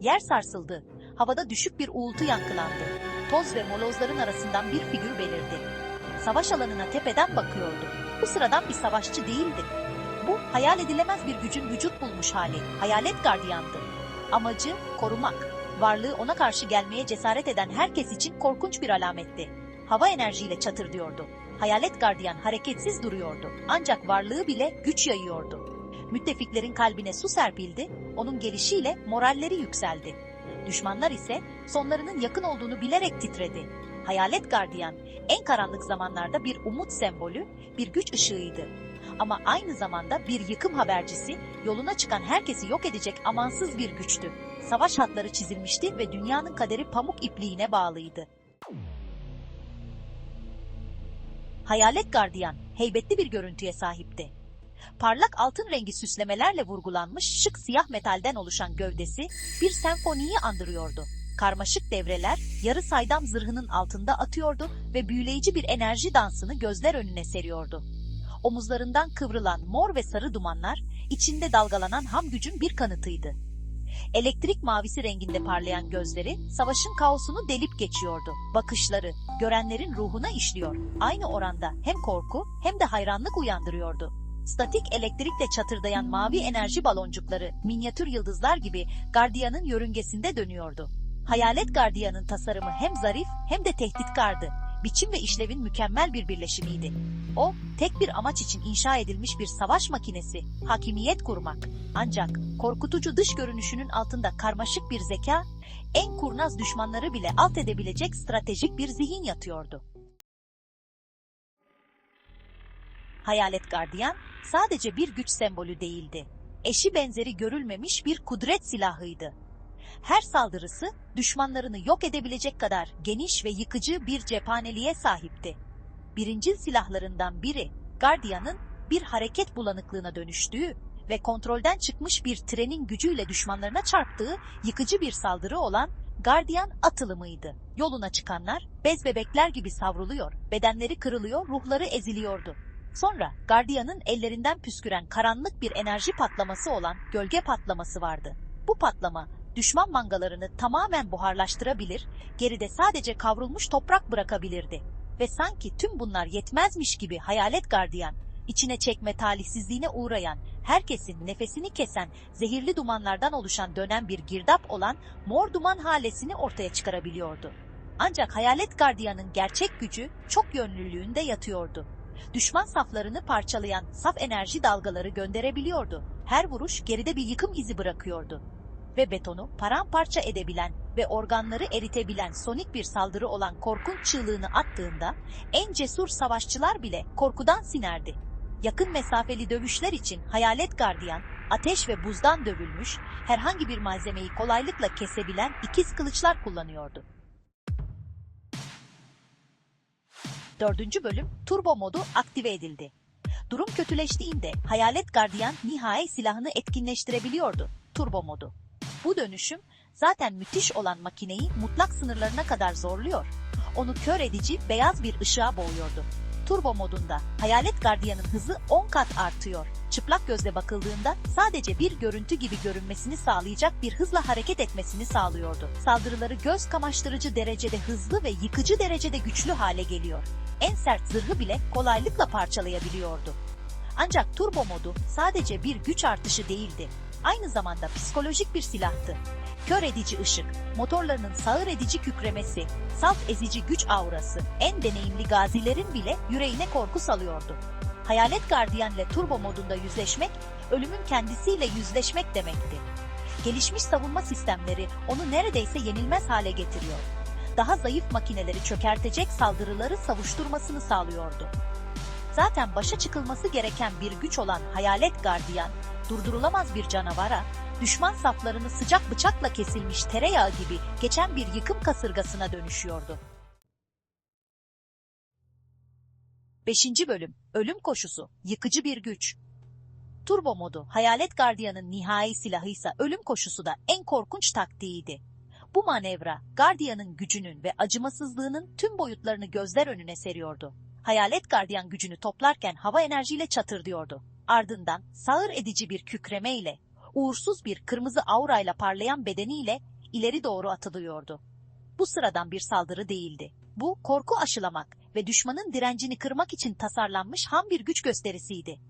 Yer sarsıldı. Havada düşük bir uğultu yankılandı. Toz ve molozların arasından bir figür belirdi. Savaş alanına tepeden bakıyordu. Bu sıradan bir savaşçı değildi. Bu hayal edilemez bir gücün vücut bulmuş hali. Hayalet gardiyandı. Amacı korumak. Varlığı ona karşı gelmeye cesaret eden herkes için korkunç bir alametti. Hava enerjiyle çatırdıyordu. Hayalet gardiyan hareketsiz duruyordu. Ancak varlığı bile güç yayıyordu. Müttefiklerin kalbine su serpildi, onun gelişiyle moralleri yükseldi. Düşmanlar ise sonlarının yakın olduğunu bilerek titredi. Hayalet gardiyan en karanlık zamanlarda bir umut sembolü, bir güç ışığıydı. Ama aynı zamanda bir yıkım habercisi, yoluna çıkan herkesi yok edecek amansız bir güçtü. Savaş hatları çizilmişti ve dünyanın kaderi pamuk ipliğine bağlıydı. Hayalet gardiyan heybetli bir görüntüye sahipti. Parlak altın rengi süslemelerle vurgulanmış şık siyah metalden oluşan gövdesi bir senfoniyi andırıyordu. Karmaşık devreler yarı saydam zırhının altında atıyordu ve büyüleyici bir enerji dansını gözler önüne seriyordu. Omuzlarından kıvrılan mor ve sarı dumanlar içinde dalgalanan ham gücün bir kanıtıydı. Elektrik mavisi renginde parlayan gözleri savaşın kaosunu delip geçiyordu. Bakışları görenlerin ruhuna işliyor. Aynı oranda hem korku hem de hayranlık uyandırıyordu. Statik elektrikle çatırdayan mavi enerji baloncukları minyatür yıldızlar gibi gardiyanın yörüngesinde dönüyordu. Hayalet gardiyanın tasarımı hem zarif hem de tehditkardı. Biçim ve işlevin mükemmel bir birleşimiydi. O, tek bir amaç için inşa edilmiş bir savaş makinesi, hakimiyet kurmak. Ancak korkutucu dış görünüşünün altında karmaşık bir zeka, en kurnaz düşmanları bile alt edebilecek stratejik bir zihin yatıyordu. Hayalet gardiyan sadece bir güç sembolü değildi. Eşi benzeri görülmemiş bir kudret silahıydı. Her saldırısı düşmanlarını yok edebilecek kadar geniş ve yıkıcı bir cephaneliğe sahipti. Birincil silahlarından biri, gardiyanın bir hareket bulanıklığına dönüştüğü ve kontrolden çıkmış bir trenin gücüyle düşmanlarına çarptığı yıkıcı bir saldırı olan gardiyan atılımıydı. Yoluna çıkanlar bez bebekler gibi savruluyor, bedenleri kırılıyor, ruhları eziliyordu. Sonra gardiyanın ellerinden püsküren karanlık bir enerji patlaması olan gölge patlaması vardı. Bu patlama düşman mangalarını tamamen buharlaştırabilir, geride sadece kavrulmuş toprak bırakabilirdi. Ve sanki tüm bunlar yetmezmiş gibi hayalet gardiyan, içine çekme talihsizliğine uğrayan, herkesin nefesini kesen, zehirli dumanlardan oluşan dönen bir girdap olan mor duman halesini ortaya çıkarabiliyordu. Ancak hayalet gardiyanın gerçek gücü çok yönlülüğünde yatıyordu. Düşman saflarını parçalayan saf enerji dalgaları gönderebiliyordu. Her vuruş geride bir yıkım izi bırakıyordu ve betonu paramparça edebilen ve organları eritebilen sonik bir saldırı olan korkunç çığlığını attığında en cesur savaşçılar bile korkudan sinerdi. Yakın mesafeli dövüşler için hayalet gardiyan, ateş ve buzdan dövülmüş, herhangi bir malzemeyi kolaylıkla kesebilen ikiz kılıçlar kullanıyordu. Dördüncü bölüm turbo modu aktive edildi. Durum kötüleştiğinde hayalet gardiyan nihai silahını etkinleştirebiliyordu. Turbo modu. Bu dönüşüm zaten müthiş olan makineyi mutlak sınırlarına kadar zorluyor. Onu kör edici beyaz bir ışığa boğuyordu. Turbo modunda hayalet gardiyanın hızı 10 kat artıyor. Çıplak gözle bakıldığında sadece bir görüntü gibi görünmesini sağlayacak bir hızla hareket etmesini sağlıyordu. Saldırıları göz kamaştırıcı derecede hızlı ve yıkıcı derecede güçlü hale geliyor. En sert zırhı bile kolaylıkla parçalayabiliyordu. Ancak turbo modu sadece bir güç artışı değildi aynı zamanda psikolojik bir silahtı. Kör edici ışık, motorlarının sağır edici kükremesi, salt ezici güç aurası, en deneyimli gazilerin bile yüreğine korku salıyordu. Hayalet gardiyan ile turbo modunda yüzleşmek, ölümün kendisiyle yüzleşmek demekti. Gelişmiş savunma sistemleri onu neredeyse yenilmez hale getiriyor. Daha zayıf makineleri çökertecek saldırıları savuşturmasını sağlıyordu. Zaten başa çıkılması gereken bir güç olan hayalet gardiyan, durdurulamaz bir canavara, düşman saflarını sıcak bıçakla kesilmiş tereyağı gibi geçen bir yıkım kasırgasına dönüşüyordu. 5. Bölüm Ölüm Koşusu Yıkıcı bir güç Turbo modu, Hayalet Gardiyan'ın nihai silahıysa ölüm koşusu da en korkunç taktiğiydi. Bu manevra, Gardiyan'ın gücünün ve acımasızlığının tüm boyutlarını gözler önüne seriyordu. Hayalet Gardiyan gücünü toplarken hava enerjiyle çatırdıyordu. Ardından sağır edici bir kükremeyle uğursuz bir kırmızı aurayla parlayan bedeniyle ileri doğru atılıyordu. Bu sıradan bir saldırı değildi. Bu korku aşılamak ve düşmanın direncini kırmak için tasarlanmış ham bir güç gösterisiydi.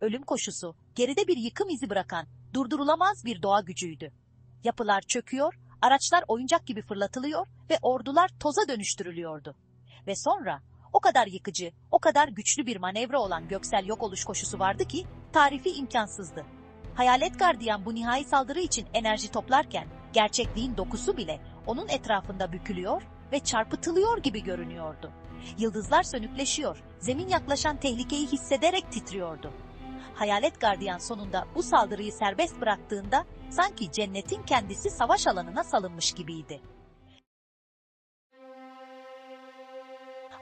Ölüm koşusu, geride bir yıkım izi bırakan, durdurulamaz bir doğa gücüydü. Yapılar çöküyor, araçlar oyuncak gibi fırlatılıyor ve ordular toza dönüştürülüyordu. Ve sonra o kadar yıkıcı, o kadar güçlü bir manevra olan göksel yok oluş koşusu vardı ki tarifi imkansızdı. Hayalet gardiyan bu nihai saldırı için enerji toplarken gerçekliğin dokusu bile onun etrafında bükülüyor ve çarpıtılıyor gibi görünüyordu. Yıldızlar sönükleşiyor, zemin yaklaşan tehlikeyi hissederek titriyordu. Hayalet gardiyan sonunda bu saldırıyı serbest bıraktığında sanki cennetin kendisi savaş alanına salınmış gibiydi.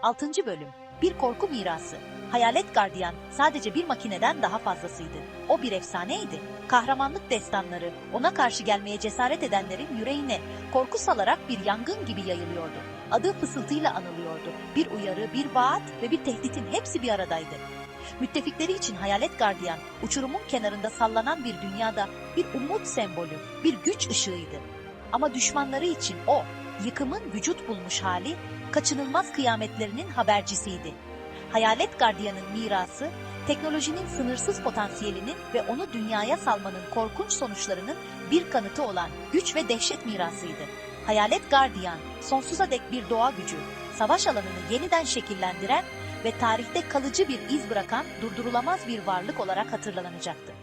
6. Bölüm Bir korku mirası. Hayalet gardiyan sadece bir makineden daha fazlasıydı. O bir efsaneydi. Kahramanlık destanları ona karşı gelmeye cesaret edenlerin yüreğine korku salarak bir yangın gibi yayılıyordu. Adı fısıltıyla anılıyordu. Bir uyarı, bir vaat ve bir tehditin hepsi bir aradaydı. Müttefikleri için hayalet gardiyan, uçurumun kenarında sallanan bir dünyada bir umut sembolü, bir güç ışığıydı. Ama düşmanları için o, yıkımın vücut bulmuş hali, kaçınılmaz kıyametlerinin habercisiydi. Hayalet gardiyanın mirası, teknolojinin sınırsız potansiyelinin ve onu dünyaya salmanın korkunç sonuçlarının bir kanıtı olan güç ve dehşet mirasıydı. Hayalet gardiyan, sonsuza dek bir doğa gücü, savaş alanını yeniden şekillendiren ve tarihte kalıcı bir iz bırakan durdurulamaz bir varlık olarak hatırlanacaktı.